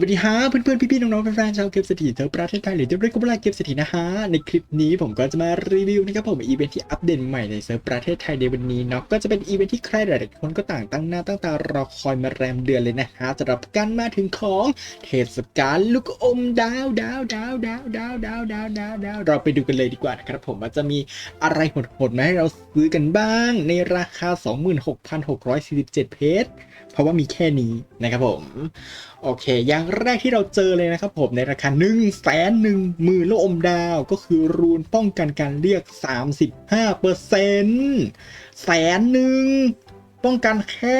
วัสดีฮะเพื่อนๆ พี่ๆ น้องๆแฟนๆชาวเกมเศรษฐีทั้งประเทศไทยหรือจะเรียกก็ว่าเกมเศรษฐีนะฮะ ในคลิปนี้ผมก็จะมารีวิวนะครับผมอีเวนท์ที่อัปเดตใหม่ในเซิร์ฟประเทศไทยในวันนี้เนาะก็จะเป็นอีเวนท์ที่ใครหลายๆคนก็ต่างตั้งหน้าตั้งตารอคอยมาแรมเดือนเลยนะฮะสำหรับการมาถึงของเทศกาลลูกอมดาวดาวดาวดาวดาวดาวดาวดาวดาวเราไปดูกันเลยดีกว่านะครับผมว่าจะมีอะไรโหดๆมาให้เราซื้อกันบ้าง ในราคา 26,647 เพชรเพราะว่ามีแค่นี้นะครับผมโอเคยังอย่างแรกที่เราเจอเลยนะครับผมในราคา1นึ่งแสนหนึ่งหมื่นลูกอมดาว ก็คือรูนป้องกันการเรียก 35เปอร์เซ็นต์แสนหนึ่งป้องกันแค่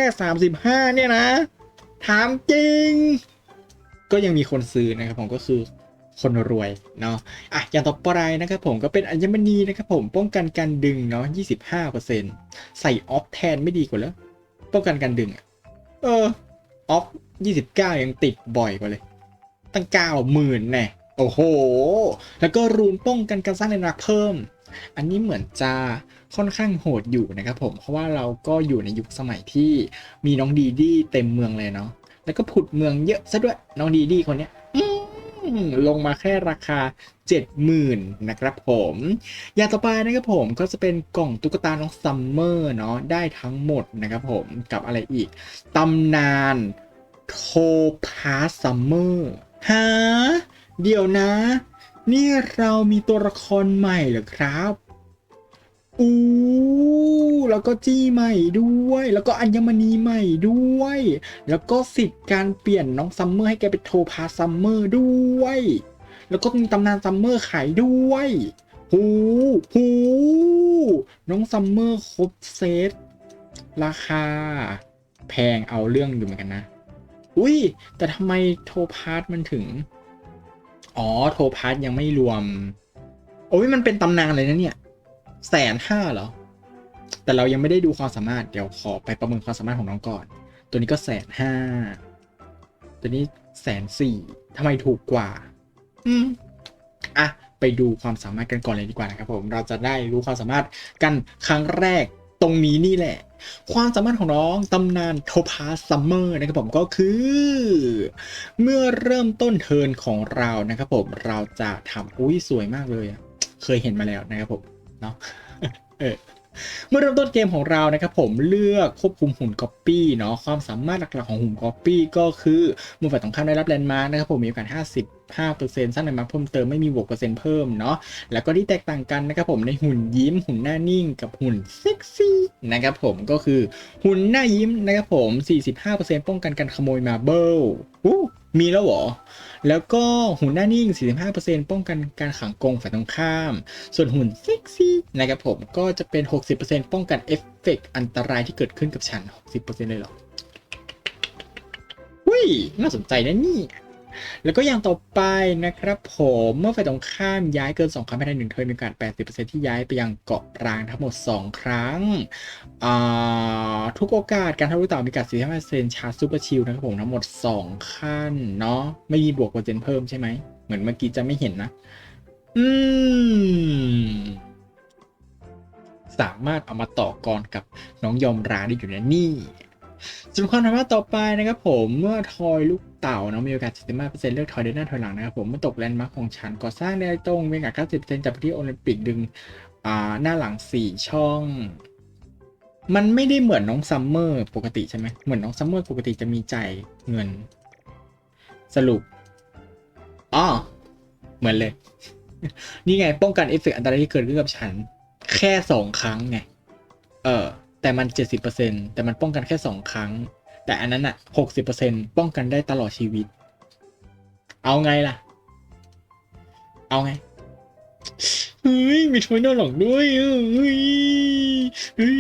35 เนี่ยนะ ถามจริง ก็ยังมีคนซื้อนะครับผมก็คือคนรวยเนาะ อะ อย่างต่อไปนะครับผมก็เป็นอัญมณีนะครับผมป้องกันการดึงเนาะ 25%ใส่ออฟแทนไม่ดีกว่าแล้ว ป้องกันการดึง เออ ออฟ 29ยังติดบ่อยกว่าเลย ตั้ง90,000แน่โอ้โห แล้วก็รูนป้องกันการสร้างเลนรักเพิ่ม อันนี้เหมือนจะค่อนข้างโหดอยู่นะครับผม เพราะว่าเราก็อยู่ในยุคสมัยที่มีน้องดีดีเต็มเมืองเลยเนาะ แล้วก็ผุดเมืองเยอะซะด้วย น้องดีดีคนเนี้ยลงมาแค่ราคา 70,000นะครับผมอย่างต่อไปนะครับผมก็จะเป็นกล่องตุ๊กตาน้องซัมเมอร์เนาะได้ทั้งหมดนะครับผมกับอะไรอีกตำนาน โทพาซัมเมอร์ฮะเดี๋ยวนะ นี่เรามีตัวละครใหม่เหรอครับอู้แล้วก็จี้ใหม่ด้วย แล้วก็อัญมณีใหม่ด้วย แล้วก็สิทธิ์การเปลี่ยนน้องซัมเมอร์ให้แกเป็นโทพาซัมเมอร์ด้วย แล้วก็มีตำนานซัมเมอร์ขายด้วยหูหูน้องซัมเมอร์ครบเซตราคา แพงเอาเรื่องอยู่เหมือนกันนะ อุ้ย แต่ทำไมโทพาร์ตมันถึง อ๋อ โทพาร์ตยังไม่รวม โอ้ยมันเป็นตำนานเลยนะเนี่ย แสนห้าเหรอ แต่เรายังไม่ได้ดูความสามารถ เดี๋ยวขอไปประเมินความสามารถของน้องก่อน ตัวนี้ก็แสนห้า ตัวนี้แสนสี่ทำไมถูกกว่า อืม อะ ไปดูความสามารถกันก่อนเลยดีกว่านะครับผม เราจะได้รู้ความสามารถกันครั้งแรกตรงนี้นี่แหละ ความสามารถของน้องตำนานโทพาซัมเมอร์นะครับผมก็คือ เมื่อเริ่มต้นเทินของเรานะครับผมเราจะทำอุ้ยสวยมากเลยอะเคยเห็นมาแล้วนะครับผมเนาะเออ เมื่อเริ่มต้นเกมของเรานะครับผมเลือกควบคุมหุ่นก๊อปปี้เนาะความสามารถหลักๆของหุ่นก๊อปปี้ก็คือเมื่อฝ่ายตรงข้ามได้รับแลนด์มาร์กนะครับผมมีโอกาส 50 5%สร้างแลนด์มาร์กเพิ่มเติมไม่มีบวกเปอร์เซ็นต์เพิ่มเนาะแล้วก็ที่แตกต่างกันนะครับผมในหุ่นยิ้มหุ่นหน้านิ่งกับหุ่นเซ็กซี่นะครับผมก็คือหุ่นหน้ายิ้มนะครับผม 45%ป้องกันการขโมยมาเบิลอู้ มีแล้วหรอ แล้วก็หุ่นหน้านิ่ง 45%ป้องกันการขังกงฝ่ายตรงข้าม ส่วนหุ่นเซ็กซี่นะครับผมก็จะเป็น 60%ป้องกันเอฟเฟกต์อันตรายที่เกิดขึ้นกับฉัน 60%เลยเหรอ อุ้ย น่าสนใจนะนี่ แล้วก็อย่างต่อไปนะครับผมเมื่อฝ่ายตรงข้ามย้ายเกิน 2 ครั้งภายในหนึ่งเทิร์นมีโอกาส 80%ที่ย้ายไปยังเกาะร้างทั้งหมด 2 ครั้ง ทุกโอกาสการทะลุเต่ามีโอกาส45%ชาร์จซูเปอร์ชิลนะครับผมทั้งหมด 2 ขั้นเนาะไม่มีบวกเปอร์เซ็นต์เพิ่มใช่ไหมเหมือนเมื่อกี้จะไม่เห็นนะ อืมสามารถเอามาต่อกรกับน้องยอมราได้อยู่นะนี่ส่วนความสามารถต่อไปนะครับผมเมื่อทอยลูก เต่าเนาะมีโอกาส 75%เลือกทอยเดินหน้าถอยหลังนะครับผมเมื่อตกแลนด์มาร์คของฉันก่อสร้างในตรงมีโอกาส90%จากที่โอลิมปิกดึงอ่าหน้าหลัง 4 ช่อง มันไม่ได้เหมือนน้องซัมเมอร์ปกติใช่ไหมเหมือนน้องซัมเมอร์ปกติจะมีจ่ายเงิน สรุปอ๋อเหมือนเลย นี่ไงป้องกันเอฟเฟกอันตรายที่เกิดขึ้นกับฉัน แค่สองครั้งไงเออแต่มัน 70%แต่มันป้องกันแค่ 2 ครั้ง แต่อันนั้นอะ60%ป้องกันได้ตลอดชีวิต เอาไงล่ะ เอาไงเฮ้ยมีทอยนอหลงด้วยเฮ้ยเฮ้ย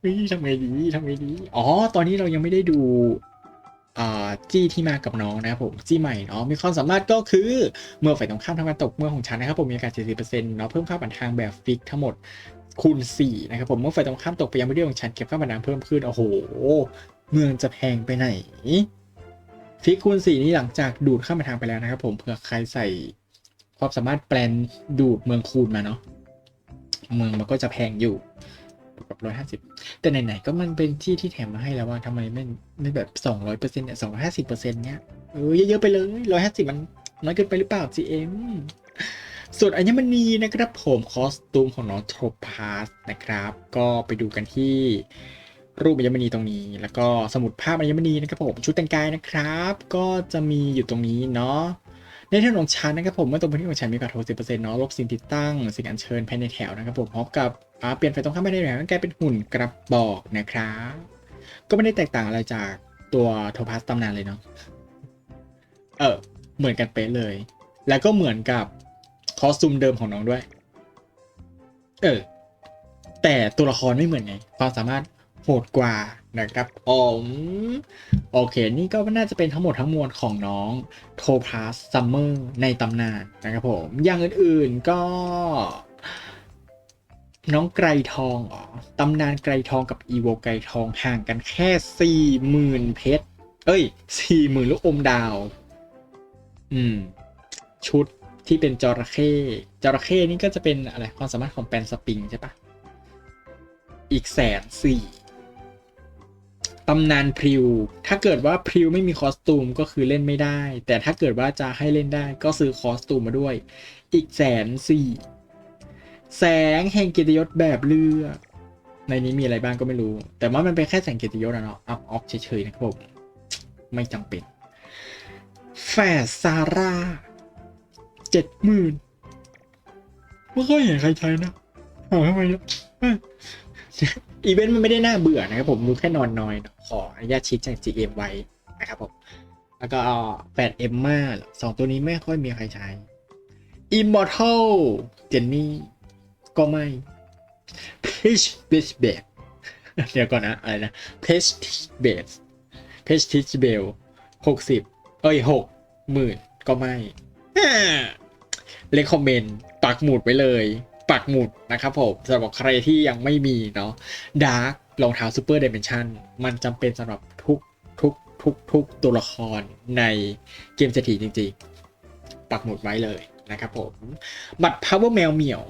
เฮ้ยทำไงดีทำไงดีอ๋อ ตอนนี้เรายังไม่ได้ดูอ่าจี้ที่มากับน้องนะครับผมจี้ใหม่เนาะมีความสามารถก็คือเมื่อฝ่ายตรงข้ามทำการตกเมื่อของฉันนะครับผมมีโอกาส70%เนาะเพิ่มค่าบันทางแบบฟิกทั้งหมดคูณ4นะครับผมเมื่อฝ่ายตรงข้ามตกไปยังไม่ได้ของฉันเก็บค่าบันดาลเพิ่มขึ้นโอ้โห เมืองจะแพงไปไหนฟิกคูณ4นี้หลังจากดูดค่าบันทางไปแล้วนะครับผมเผื่อใครใส่ความสามารถแปลนดูดเมืองคูณมาเนาะเมืองมันก็จะแพงอยู่กับร้อยห้าสิบแต่ไหนๆก็มันเป็นที่ที่แถมมาให้แล้วว่าทำไมไม่ไม่แบบสองร้อยเปอร์เซ็นต์เนี่ยสองร้อยห้าสิบเปอร์เซ็นต์เนี้ยเออเยอะๆไปเลยร้อยห้าสิบมันน้อยเกินไปหรือเปล่า GM ส่วนอัญมณีนะครับผมคอสตูมของน้องโทรพาสนะครับ ก็ไปดูกันที่ รูปอัญมณีตรงนี้ แล้วก็สมุดภาพอัญมณีนะครับผมชุดแต่งกายนะครับ ก็จะมีอยู่ตรงนี้เนาะในเรื่องของชั้นนะครับผมเมื่อตรงพื้นที่ของชั้นมีกรโถสิบเปอร์เซ็นเนาะลบสิ่งติดตั้ง สิ่งอัญเชิญภายในแถวนะครับผมพร้อมกับเปลี่ยนไฟตรงข้ามภายในแถวกลายเป็นหุ่นกระบอกนะครับก็ไม่ได้แตกต่างอะไรจากตัวโทพาสตำนานเลยเนาะเออเหมือนกันเป๊ะเลย แล้วก็เหมือนกับคอสตูมเดิมของน้องด้วย เออแต่ตัวละครไม่เหมือนไง ความสามารถ โหดกว่านะครับผมโอเค นี่ก็น่าจะเป็นทั้งหมดทั้งมวลของน้องโทพาสซัมเมอร์ในตำนานนะครับผม อย่างอื่นๆก็ น้องไกรทองอ๋อตำนานไกรทองกับอีโวไกรทองห่างกันแค่สี่หมื่นเพชร เอ้ยสี่หมื่นลูกอมดาว อืม ชุดที่เป็นจระเข้จระเข้นี่ก็จะเป็นอะไรความสามารถของแปนสปริงใช่ปะอีกแสนสี่ ตำนานพริว ถ้าเกิดว่าพริวไม่มีคอสตูมก็คือเล่นไม่ได้ แต่ถ้าเกิดว่าจะให้เล่นได้ก็ซื้อคอสตูมมาด้วย อีกแสนสี่แสงแห่งเกียรติยศแบบเลือกในนี้มีอะไรบ้างก็ไม่รู้ แต่ว่ามันเป็นแค่แสงเกียรติยศอะเนาะอัพออกเฉยๆนะครับผมไม่จำเป็นแฝดซาร่าเจ็ดหมื่นไม่ค่อยเห็นใครใช้นะถาทำไมเนี่ย อีเวนต์มันไม่ได้น่าเบื่อนะครับผมดูแค่นอนน้อยนะขออนุญาตชี้แจง GM ไว้นะครับผม แล้วก็แฝดเอ็มมาสองตัวนี้ไม่ค่อยมีใครใช้ Immortal เจนนี่ก็ไม่ Peach Beach b a b เดี๋ยวก่อนนะ อะไรนะ Peach b a b Peach Teach b e l หกสิบเอ้ยหกหมื่นก็ไม่เลคคอมเมนต์ปักหมุดไว้เลย ปักหมุดนะครับผมสำหรับใครที่ยังไม่มีเนาะดาร์กรองเท้าซูเปอร์เด n เ n ชันมันจำเป็นสำหรับทุกทุกทุกทุกตัวละครในเกมเศรษฐีจริงๆ ปักหมุดไว้เลยนะครับผม บัตร power แมวเหมียว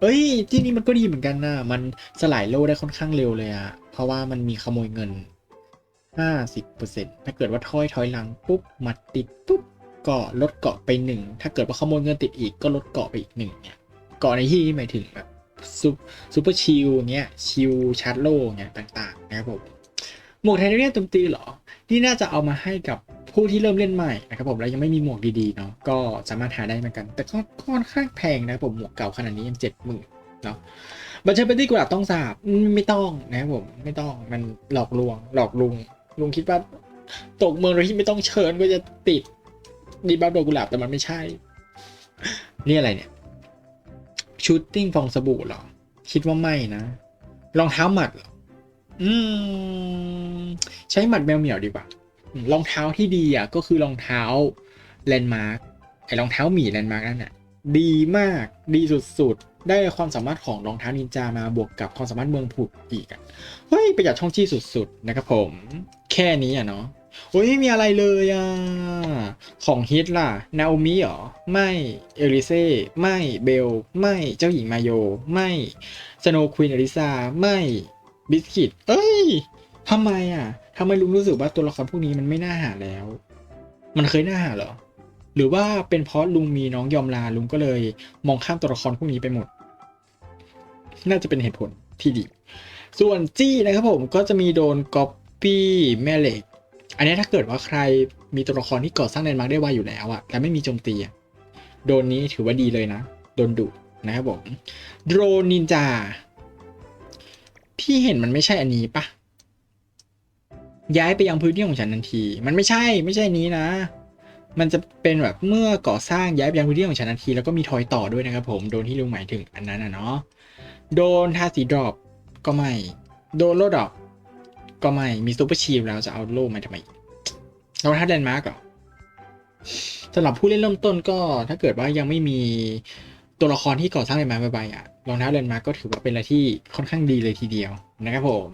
เอ้ย ที่นี่มันก็ดีเหมือนกันนะมันสลายโลได้ค่อนข้างเร็วเลยอะเพราะว่ามันมีขโมยเงิน 50%ถ้าเกิดว่าถอยถอยหลังปุ๊บมาติดปุ๊บก็ลดเกาะไปหนึ่งถ้าเกิดว่าขโมยเงินติดอีกก็ลดเกาะไปอีกหนึ่งเนี่ย เกาะในที่นี้หมายถึงแบบซ,ซูเปอร์ชิลเงี้ยชิลชาร์โลเงี้ยต่างๆนะครับผมหมวกไทเทเนียมโจมตีเหรอ นี่น่าจะเอามาให้กับผู้ที่เริ่มเล่นใหม่นะครับผมแล้วยังไม่มีหมวกดีๆเนาะก็สามารถหาได้เหมือนกัน แต่ก็ค่อนข้างแพงนะครับผมหมวกเก่าขนาดนี้ยังเจ็ดหมื่นเนาะบัญชีเป็นที่กุหลาบต้องสาบไม่ต้องนะครับผมไม่ต้องมันหลอกลวง หลอกลุงลุงคิดว่าตกเมืองโดยที่ไม่ต้องเชิญก็จะติดดีบัฟดอกกุหลาบแต่มันไม่ใช่ นี่อะไรเนี่ย ชูตติ้งฟองสบู่หรอ คิดว่าไม่นะรองเท้าหมัดหรออืม ใช้หมัดแมวเหมียวดีกว่ารองเท้าที่ดีอะก็คือรองเท้าแลนด์มาร์กไอ้รองเท้าหมีแลนด์มาร์กนั่นน่ะดีมากดีสุดๆ ได้ความสามารถของรองเท้านินจามาบวกกับความสามารถเมืองผุดอีกอะเฮ้ยประหยัดช่องที่สุดๆ นะครับผม แค่นี้อะเนาะ โอ้ยไม่มีอะไรเลยอะ ของฮิตล่ะ นาโอมิเหรอ ไม่ เอลิเซ่ ไม่ เบล ไม่ เจ้าหญิงมาโย ไม่ สโนว์ควีนอลิซา ไม่ บิสกิต เอ้ยทำไมอะทำไมลุงรู้สึกว่าตัวละครพวกนี้มันไม่น่าหาแล้ว มันเคยน่าหาเหรอ หรือว่าเป็นเพราะลุงมีน้องยอมลาลุงก็เลยมองข้ามตัวละครพวกนี้ไปหมด น่าจะเป็นเหตุผลที่ดี ส่วนจี้นะครับผมก็จะมีโดนก๊อปปี้แม่เหล็ก อันนี้ถ้าเกิดว่าใครมีตัวละครที่ก่อสร้างแลนด์มาร์กได้ไวอยู่แล้วอะแต่ไม่มีโจมตีอะโดนนี้ถือว่าดีเลยนะ โดนดุนะครับผมโดรนนินจาที่เห็นมันไม่ใช่อันนี้ปะย้ายไปยังพื้นที่ของฉันทันที มันไม่ใช่ไม่ใช่อันนี้นะ มันจะเป็นแบบเมื่อก่อสร้างย้ายไปยังพื้นที่ของฉันทันที แล้วก็มีทอยต่อด้วยนะครับผมโดนที่ลุงหมายถึงอันนั้นนะเนาะโดนทาสีดรอปก็ไม่ โดนโลดดรอป ก็ไม่ มีซูเปอร์ชีลแล้วจะเอาโล่มาทำไมเราทัดแลนด์มาร์กเหรอสำหรับผู้เล่นเริ่มต้นก็ ถ้าเกิดว่ายังไม่มีตัวละครที่ก่อสร้างแลนด์มาร์กใบๆอะรองเท้าแลนด์มาร์กก็ถือว่าเป็นอะไรที่ค่อนข้างดีเลยทีเดียวนะครับผม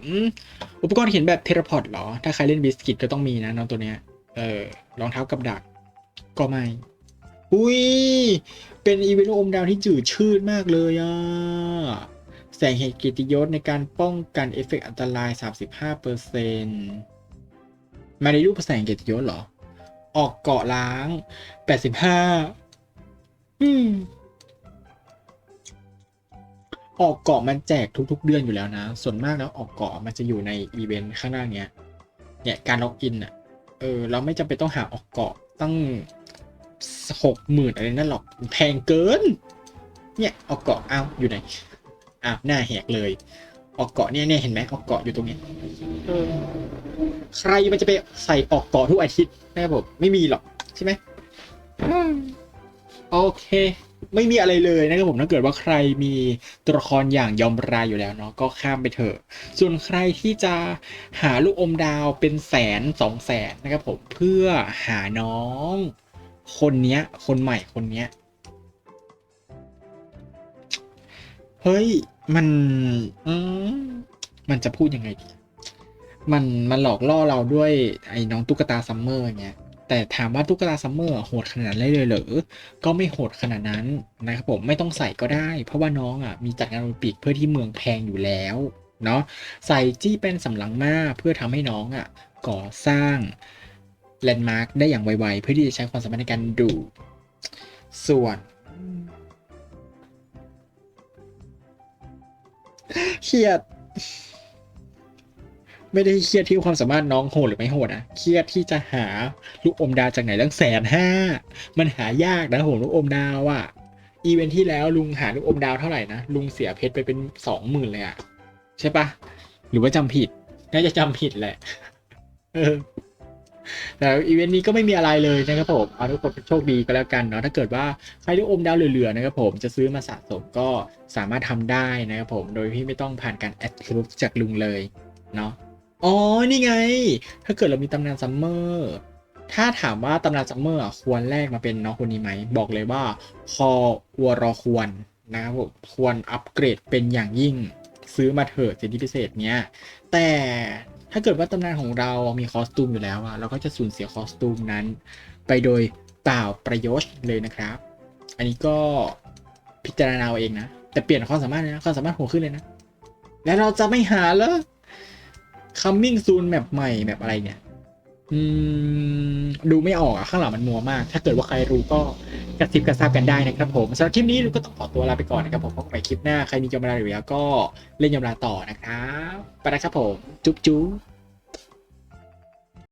อุปกรณ์เขียนแบบเทเลพอร์ตเหรอ ถ้าใครเล่นบิสกิตก็ต้องมีนะน้องตัวเนี้ย เออรองเท้ากับดัก ก็ไม่ อุ้ย เป็นอีเวนต์อมดาวที่จืดชืดมากเลยอะ แสงเหตุกียรติยศในการป้องกันเอฟเฟกต์อันตราย 35เปอร์เซนมาในรูปแสงเกียรติยศเหรอ ออกเกาะล้าง 85อืมออกเกาะมันแจกทุกๆเดือนอยู่แล้วนะ ส่วนมากแล้วออกเกาะมันจะอยู่ในอีเวนต์ข้างหน้าเนี้ย เนี่ยการล็อกอินอะ เออ เราไม่จำเป็นต้องหาออกเกาะตั้งหกหมื่นอะไรนั่นหรอก แพงเกิน เนี่ยออกเกาะอ้าวอยู่ไหน อ้าวหน้าแหกเลย ออกเกาะเนี่ยเนี่ยเห็นไหมออกเกาะอยู่ตรงเนี้ยเออใครมันจะไปใส่ออกเกาะทุกอาทิตย์นะครับผมไม่มีหรอกใช่ไหมอืมโอเค ไม่มีอะไรเลยนะครับผมถ้าเกิดว่าใครมีตัวละครอย่างยอมรายอยู่แล้วเนาะก็ข้ามไปเถอะ ส่วนใครที่จะหาลูกอมดาวเป็นแสนสองแสนนะครับผมเพื่อหาน้อง คนเนี้ย คนใหม่คนเนี้ย เฮ้ย มันอืมมันจะพูดยังไงดี มันมันหลอกล่อเราด้วยไอ้น้องตุ๊กตาซัมเมอร์เงี้ย แต่ถามว่าตุ๊กตาซัมเมอร์โหดขนาดนั้นเลยเหรอ ก็ไม่โหดขนาดนั้นนะครับผมไม่ต้องใส่ก็ได้ เพราะว่าน้องอะมีจัดงานโอลิมปิกเพื่อที่เมืองแพงอยู่แล้วเนาะใส่จี้เป็นสำลังมาเพื่อทำให้น้องอะก่อสร้างแลนด์มาร์กได้อย่างไวๆ เพื่อที่จะใช้ความสามารถในการดูดส่วน เครียด ไม่ได้เครียดที่ความสามารถน้องโหดหรือไม่โหดนะเครียดที่จะหาลูกอมดาวจากไหนตั้งแสนห้ามันหายากนะโหลูกอมดาวอะอีเวนท์ที่แล้วลุงหาลูกอมดาวเท่าไหร่นะลุงเสียเพชรไปเป็นสองหมื่นเลยอะใช่ปะหรือว่าจำผิด น่าจะจำผิดแหละ เออ แต่อีเวนต์นี้ก็ไม่มีอะไรเลยนะครับผมเอาทุกคนโชคดีก็แล้วกันเนาะถ้าเกิดว่าใครลูกอมดาวเหลือๆนะครับผมจะซื้อมาสะสมก็สามารถทำได้นะครับผมโดยที่ไม่ต้องผ่านการแอดคลิปจากลุงเลยเนาะอ๋อนี่ไง ถ้าเกิดเรามีตำนานซัมเมอร์ถ้าถามว่าตำนานซัมเมอร์ควรแลกมาเป็นน้องคนนี้ไหม บอกเลยว่าพอวรอควรนะครับผมควรอัปเกรดเป็นอย่างยิ่งซื้อมาเถอะสิทธิพิเศษเนี้ย แต่ ถ้าเกิดว่าตำนานของเรามีคอสตูมอยู่แล้วอะเราก็จะสูญเสียคอสตูมนั้น ไปโดยเปล่าประโยชน์เลยนะครับ อันนี้ก็พิจารณาเอาเองนะ แต่เปลี่ยนความสามารถเลยนะความสามารถหัวขึ้นเลยนะ แล้วเราจะไม่หาแล้ว coming soon แมปใหม่แมปอะไรเนี่ย อืมดูไม่ออกอะข้างหลังมันมัวมาก ถ้าเกิดว่าใครรู้ก็กระซิบกระซาบกันได้นะครับผมสำหรับคลิปนี้เราก็ต้องขอตัวลาไปก่อนนะครับผมพบกันใหม่คลิปหน้าใครมียมราอยู่แล้วก็เล่นยมราต่อนะครับไปนะครับผม จุ๊บจุ๊บ